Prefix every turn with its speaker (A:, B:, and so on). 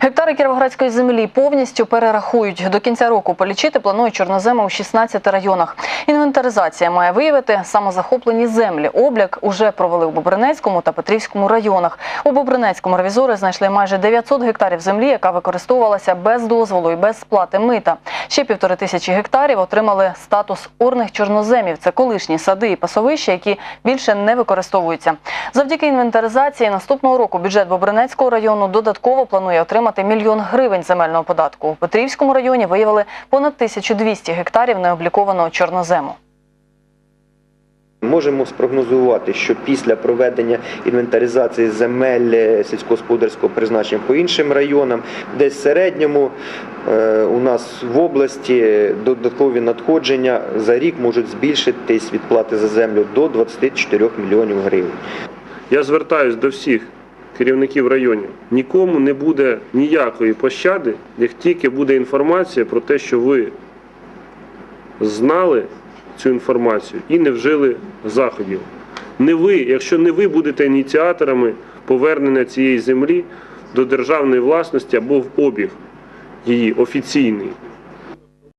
A: Гектари кіровоградської землі повністю перерахують. До кінця року полічити планують чорноземи у 16 районах. Інвентаризація має виявити самозахоплені землі. Облік уже провели у Бобринецькому та Петрівському районах. У Бобринецькому ревізори знайшли майже 900 гектарів землі, яка використовувалася без дозволу і без сплати мита. Ще півтори тисячі гектарів отримали статус орних чорноземів. Це колишні сади і пасовища, які більше не використовуються. Завдяки інвентаризації наступного року бюджет Бобринецького району додатково планує отримати мільйон гривень земельного податку. У Петрівському районі виявили понад 1200 гектарів необлікованого чорнозему.
B: Можемо спрогнозувати, що після проведення інвентаризації земель е, сільськогосподарського призначення по іншим районам, десь в середньому е, у нас в області додаткові надходження за рік можуть збільшитись від плати за землю до 24 мільйонів гривень.
C: Я звертаюсь до всіх керівників районів. Нікому не буде ніякої пощади, як тільки буде інформація про те, що ви знали цю інформацію і не вжили заходів. Не ви, якщо не ви будете ініціаторами повернення цієї землі до державної власності або в обіг її офіційний,